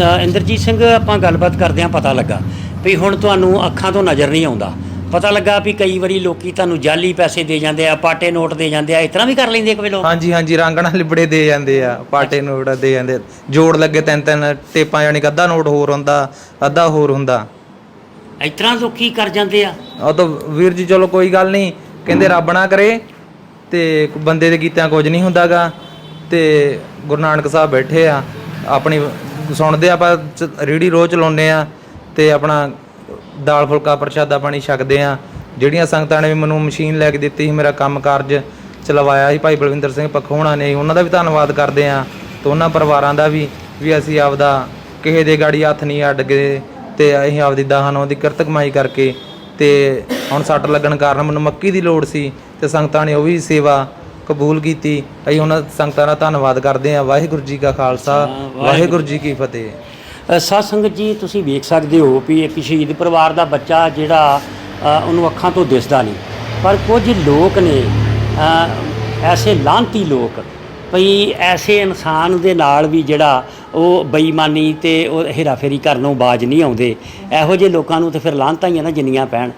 ਇੰਦਰਜੀਤ ਸਿੰਘ ਆਪਾਂ ਗੱਲਬਾਤ ਕਰਦੇ ਹਾਂ ਪਤਾ ਲੱਗਾ ਵੀ ਹੁਣ ਤੁਹਾਨੂੰ ਅੱਖਾਂ ਤੋਂ ਨਜ਼ਰ ਨਹੀਂ ਆਉਂਦਾ। ਪਤਾ ਲੱਗਾ ਵੀ ਕਈ ਵਾਰੀ ਲੋਕੀ ਤੁਹਾਨੂੰ ਜਾਲੀ ਪੈਸੇ ਦੇ ਜਾਂਦੇ ਆ ਪਾਟੇ ਨੋਟ ਦੇ ਜਾਂਦੇ ਆ ਇਸ ਤਰ੍ਹਾਂ ਵੀ ਕਰ ਲੈਂਦੇ ਆ ਕੋਈ ਲੋਕ? ਹਾਂਜੀ ਹਾਂਜੀ ਰੰਗ ਨਾਲ ਲਿਬੜੇ ਦੇ ਜਾਂਦੇ ਆ ਪਾਟੇ ਨੋਟ ਦੇ ਜਾਂਦੇ ਆ। ਜੋੜ ਲੱਗੇ ਤਿੰਨ ਤਿੰਨ ਟੇਪਾਂ ਯਾਨੀ ਕਿ ਅੱਧਾ ਨੋਟ ਹੋਰ ਹੁੰਦਾ ਅੱਧਾ ਹੋਰ ਹੁੰਦਾ। ਇਸ ਤਰ੍ਹਾਂ ਲੋਕੀ ਕਰ ਜਾਂਦੇ ਆ? ਉਹ ਤਾਂ ਵੀਰ ਜੀ ਚਲੋ ਕੋਈ ਗੱਲ ਨਹੀਂ ਕਹਿੰਦੇ ਰੱਬ ਨਾ ਕਰੇ ਤੇ ਬੰਦੇ ਦੇ ਕੀਤਿਆਂ ਕੁਝ ਨਹੀਂ ਹੁੰਦਾਗਾ ਤੇ ਗੁਰੂ ਨਾਨਕ ਸਾਹਿਬ ਬੈਠੇ ਆ। ਆਪਣੀ ਸੁਣਦੇ ਆ, ਆਪਾਂ ਚ- ਰੇਹੜੀ ਰੋਜ਼ ਚਲਾਉਂਦੇ ਆ ਤੇ ਆਪਣਾ ਦਾਲ ਫੁਲਕਾ ਪ੍ਰਸ਼ਾਦਾ ਪਾਣੀ ਛਕਦੇ ਆ। ਜਿਹੜੀਆਂ ਸੰਗਤਾਂ ਨੇ ਵੀ ਮੈਨੂੰ ਮਸ਼ੀਨ ਲੈ ਕੇ ਦਿੱਤੀ ਸੀ ਮੇਰਾ ਕੰਮ ਕਾਰਜ ਚਲਵਾਇਆ ਸੀ ਭਾਈ ਬਲਵਿੰਦਰ ਸਿੰਘ ਪਖੋਣਾ ਨੇ। ਉਹਨਾਂ ਦਾ ਵੀ ਧੰਨਵਾਦ ਕਰਦੇ ਆ ਤੇ ਉਹਨਾਂ ਪਰਿਵਾਰਾਂ ਦਾ ਵੀ ਵੀ ਅਸੀਂ ਆਪਦਾ ਕਿਸੇ ਦੇ ਗਾੜੀ ਹੱਥ ਨਹੀਂ ਅੱਡ ਗਏ ਤੇ ਅਸੀਂ ਆਪਦੀ ਦਾਹਨੋਂ ਦੀ ਕਿਰਤ ਕਮਾਈ ਕਰਕੇ ਤੇ ਹੁਣ ਸੱਟ ਲੱਗਣ ਕਾਰਨ ਮੈਨੂੰ ਮੱਕੀ ਦੀ ਲੋੜ ਸੀ ਤੇ ਸੰਗਤਾਂ ਨੇ ਉਹ ਵੀ ਸੇਵਾ ਕਬੂਲ ਕੀਤੀ। ਅਸੀਂ ਉਹਨਾਂ ਸੰਗਤਾਂ ਦਾ ਧੰਨਵਾਦ ਕਰਦੇ ਹਾਂ। ਵਾਹਿਗੁਰੂ ਜੀ ਕਾ ਖਾਲਸਾ ਵਾਹਿਗੁਰੂ ਜੀ ਕੀ ਫਤਿਹ। ਸਾਧ ਸੰਗਤ ਜੀ ਤੁਸੀਂ ਵੇਖ ਸਕਦੇ ਹੋ ਵੀ ਇੱਕ ਸ਼ਹੀਦ ਪਰਿਵਾਰ ਦਾ ਬੱਚਾ ਜਿਹੜਾ ਉਹਨੂੰ ਅੱਖਾਂ ਤੋਂ ਦਿਸਦਾ ਨਹੀਂ। ਪਰ ਕੁਝ ਲੋਕ ਨੇ ਐਸੇ ਲਾਂਤੀ ਲੋਕ ਭਈ ਐਸੇ ਇਨਸਾਨ ਦੇ ਨਾਲ ਵੀ ਜਿਹੜਾ ਉਹ ਬੇਈਮਾਨੀ ਤੇ ਉਹ ਹੇਰਾਫੇਰੀ ਕਰਨੋਂ ਬਾਜ ਨਹੀਂ ਆਉਂਦੇ। ਇਹੋ ਜਿਹੇ ਲੋਕਾਂ ਨੂੰ ਤੇ ਫਿਰ ਲਾਂਤਾਂ ਹੀ ਆ ਨਾ ਜਿੰਨੀਆਂ ਪੈਣ।